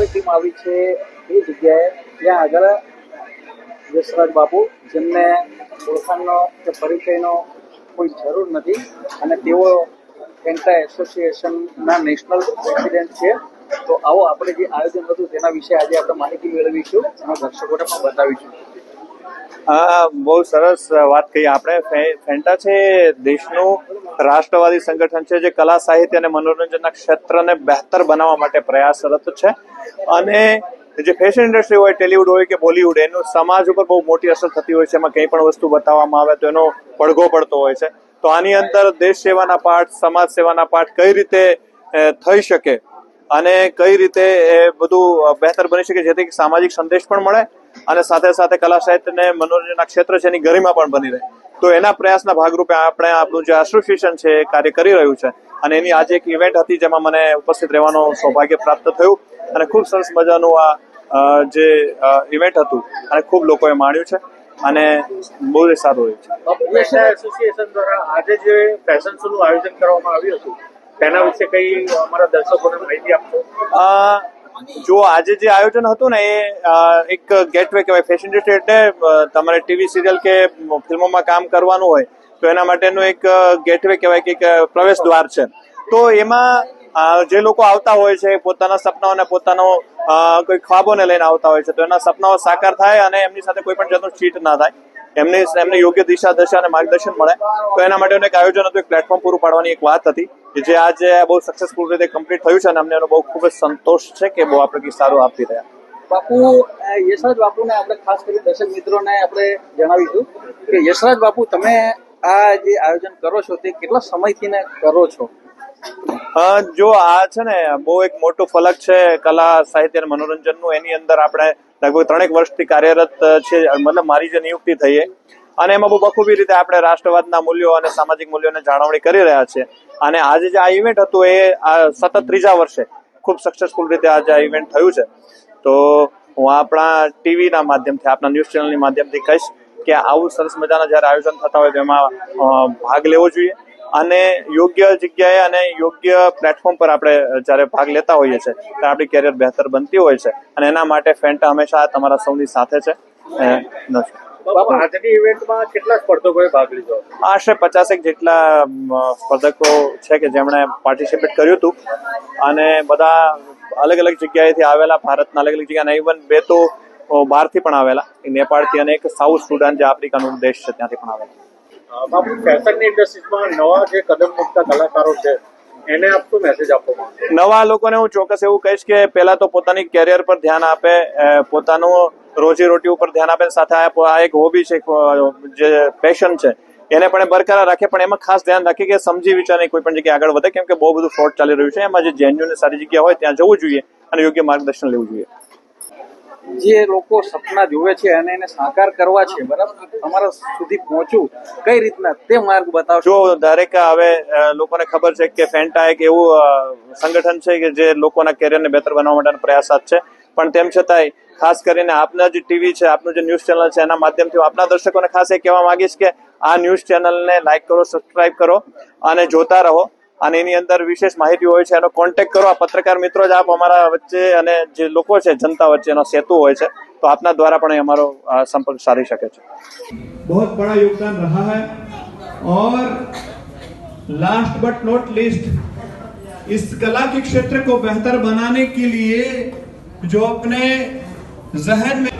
આજે ટીમ આવી છે એ જગ્યાએ ત્યાં આગળ યશરાજ બાપુ, જેમને ઓળખાણનો કે પરિચયનો કોઈ જરૂર નથી અને તેઓ ફેન્ટા એસોસિએશનના નેશનલ પ્રેસિડેન્ટ છે. તો આવો આપણે જે આયોજન હતું તેના વિશે આજે આપણે માહિતી મેળવીશું અને દર્શકોને પણ બતાવીશું. હા બહુ સરસ વાત કહી આપણે. ફેન્ટા છે દેશનું રાષ્ટ્રવાદી સંગઠન છે જે કલા, સાહિત્ય અને મનોરંજનના ક્ષેત્રને બહેતર બનાવવા માટે પ્રયાસરત છે. અને જે ફેશન ઇન્ડસ્ટ્રી હોય ટેલિવુડ હોય કે બોલિવૂડ એનું સમાજ ઉપર બહુ મોટી અસર થતી હોય છે. એમાં કંઈ પણ વસ્તુ બતાવવામાં આવે તો એનો પડઘો પડતો હોય છે. તો આની અંદર દેશ સેવાના પાઠ, સમાજ સેવાના પાઠ કઈ રીતે થઈ શકે અને કઈ રીતે એ બધું બહેતર બની શકે, જેથી સામાજિક સંદેશ પણ મળે અને સાથે સાથે કલા સાહિત્ય અને મનોરંજનના ક્ષેત્ર છે એની ગરિમા પણ બની રહે. તો એના પ્રયાસના ભાગરૂપે આપણે આપણું જે એસોસિએશન છે એ કાર્ય કરી રહ્યું છે. અને એની આજે એક ઇવેન્ટ હતી જેમાં મને ઉપસ્થિત રહેવાનું સૌભાગ્ય પ્રાપ્ત થયું. અને ખૂબ સરસ મજાનું આ જે ઇવેન્ટ હતું. અને ખૂબ લોકોએ માણ્યું છે. અને બહુ જ સારું રહ્યું છે. એસોસિએશન દ્વારા આજે જે ફેશન શો નું આયોજન કરવામાં આવ્યું હતું તેના વિશે કઈ અમારા દર્શકોને માહિતી આપશો? જો આજે જે આયોજન હતું ને, એ એક ગેટવે કહેવાય. ફેશન એટલે તમારે ટીવી, સિરિયલ કે ફિલ્મોમાં કામ કરવાનું હોય, તો એના માટેનું એક ગેટવે કહેવાય કે પ્રવેશ દ્વાર છે. તો એમાં જે લોકો આવતા હોય છે, પોતાના સપનાઓને પોતાનો કોઈ ખ્વાબોને લઈને આવતા હોય છે, તો એના સપનાઓ સાકાર થાય અને એમની સાથે કોઈ પણ જાતનું ચીટ ના થાય. એમની, એમને યોગ્ય દિશા, દશા અને માર્ગદર્શન મળે. તો એના માટેનું એક આયોજન હતું, એક પ્લેટફોર્મ પૂરું પાડવાની એક વાત હતી. કે જે આજે બહુ સક્સેસફુલ રીતે કમ્પ્લીટ થયું છે અને અમને એનો બહુ ખૂબ જ સંતોષ છે કે બહુ આપણે સારું આપી રહ્યા. બાપુ યશરાજ બાપુને આપણે ખાસ કરી દર્શક મિત્રોને આપણે જણાવીશું કે યશરાજ બાપુ તમે આ જે આયોજન કરો છો તે કેટલા સમયથી ને કરો છો? જો આ છે ને બહુ એક મોટો ફલક છે કલા સાહિત્ય અને મનોરંજનનું. એની અંદર આપણે લગભગ ત્રણેક વર્ષથી કાર્યરત છે મતલબ મારી જે નિયુક્તિ થઈ અને એમાં બહુ બખૂબી રીતે આપણે રાષ્ટ્રવાદના મૂલ્યો અને સામાજિક મૂલ્યોને જાળવણી કરી રહ્યા છે. અને આજે જે આ ઇવેન્ટ હતું એ સતત ત્રીજા વર્ષે ખૂબ સક્સેસફુલ રીતે આજે આ ઇવેન્ટ થયું છે. તો હું આપણા ટીવીના માધ્યમથી, આપણા ન્યૂઝ ચેનલની માધ્યમથી કહીશ કે આવું સરસ મજાના જ્યારે આયોજન થતા હોય તેમાં ભાગ લેવો જોઈએ. અને યોગ્ય જગ્યાએ અને યોગ્ય પ્લેટફોર્મ પર આપણે જ્યારે ભાગ લેતા હોઈએ છીએ, ત્યારે આપણી કેરિયર બહેતર બનતી હોય છે. અને એના માટે ફેન્ટા હંમેશા તમારા સૌની સાથે છે. બાપુ આજની ઇવેન્ટમાં કેટલા સ્પર્ધકોએ ભાગ લીધો? આશરે પચાસેક જેટલા સ્પર્ધકો છે કે જેમણે પાર્ટિસિપેટ કર્યું હતું. અને બધા અલગ અલગ જગ્યાએથી આવેલા ભારતના અલગ અલગ જગ્યા ઇવન બે તો બહારથી પણ આવેલા. નેપાળથી અને એક સાઉથ સુડાન જે આફ્રિકાનો દેશ છે ત્યાંથી પણ આવેલા. બાપુ ફેશનની ઇન્ડસ્ટ્રીઝમાં નવા જે કદમ મૂકતા કલાકારો છે એને આપ મેસેજ આપો માંગો નવા લોકોને હું ચોક્કસ એવું કહીશ કે પહેલા તો પોતાની કેરિયર પર ધ્યાન આપે પોતાનું રોજી રોટી ઉપર ધ્યાન આપે સાથે આ એક હોબી છે જે પેશન છે, એને પણ બરકરાર રાખે, પણ એમાં ખાસ ધ્યાન રાખે કે સમજી વિચારે કોઈ પણ જગ્યાએ આગળ વધે, કેમ કે બહુ બધું ફ્રોડ ચાલી રહ્યું છે. એમાં જે જેન્યુન સારી જગ્યા હોય, ત્યાં જવું જોઈએ અને યોગ્ય માર્ગદર્શન લેવું જોઈએ. જે લોકો સપના જુએ છે અને એને સાકાર કરવા છે, બરાબર? અમારા સુધી પહોંચવું, કઈ રીતના? તે માર્ગ બતાવશો. જો દરેક હવે લોકોને ખબર છે કે ફેન્ટા એક એવું સંગઠન છે કે જે લોકોના કેરિયરને બહેતર બનાવવા માટેના પ્રયાસાત છે. પણ તેમ છતાંય, ખાસ કરીને આપના જે ટીવી છે, આપનું જે ન્યૂઝ ચેનલ છે, એના માધ્યમથી આપના દર્શકોને ખાસ એ કહેવા માંગીશ કે આ ન્યૂઝ ચેનલને લાઈક કરો સબસ્ક્રાઇબ કરો અને જોતા રહો. અને એની અંદર વિશેષ માહિતી હોય છે એનો કોન્ટેક્ટ કરો આ પત્રકાર મિત્રો જ આપ અમારા વચ્ચે અને જે લોકો છે જનતા વચ્ચે એનો સેતુ હોય છે તો આપના દ્વારા પણ એ અમારો અ, સંપર્ક સારી શકે છે बहुत बड़ा योगदान रहा है और लास्ट बट नॉट लिस्ट इस कला के क्षेत्र को बेहतर बनाने के लिए जो अपने जहन में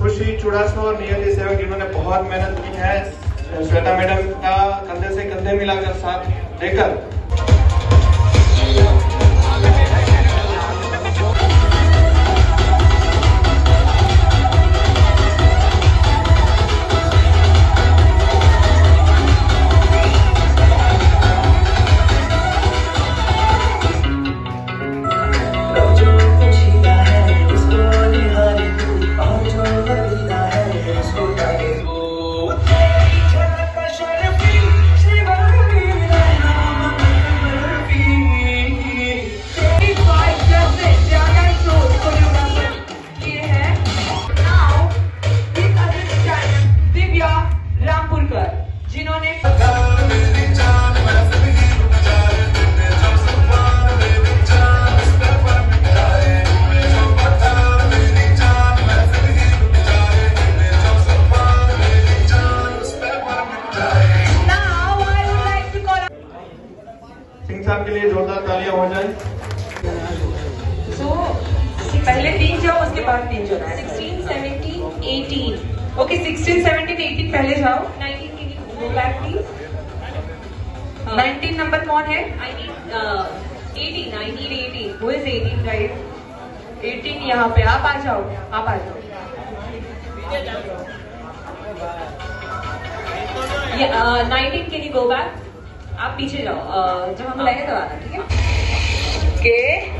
खुशी चुड़ासमा और नियति सेवक इन्होंने बहुत मेहनत की है श्वेता मैडम का कंधे से कंधे मिलाकर साथ देकर एंकर जिन्होंने साहब के लिए जोरदार तालियाँ हो जाए। So, पहले तीन जाओ उसके बाद तीन जाओ। 16, 17, 18. Okay, 16, 17, 18 पहले जाओ। 19 के लिए go back please. 19 नंबर कौन है I need uh, 18. I need 18. Who is 18 right? 18 यहाँ पे आप आ जाओ आप आ जाओ ये नाइनटीन के लिए गो बैक आप पीछे जाओ uh, जब हम बुलाएँगे तब आना ठीक है ओके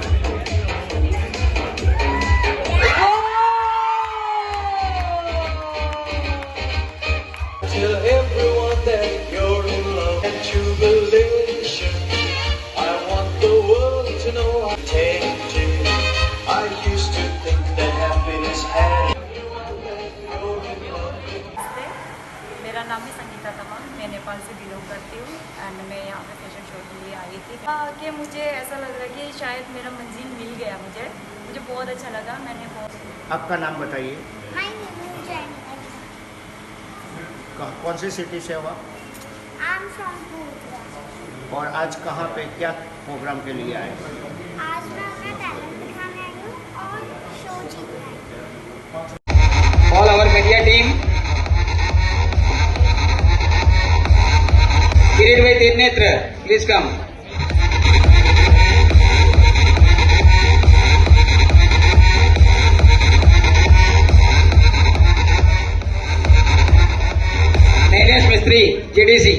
नाम है संगीता तमाम मैं नेपाल से बिलोंग करती हूँ एंड मैं यहाँ पे फ़ैशन शो के लिए आई थी। हाँ, कि मुझे ऐसा लग रहा है कि शायद मेरा मंजिल मिल गया मुझे। मुझे बहुत अच्छा लगा मैंने बहुत आपका नाम बताइए। कौन सी सिटी से हो आप? Bhopal. और आज कहाँ पे क्या प्रोग्राम के लिए आए? Please come Nenesh Mistry JDC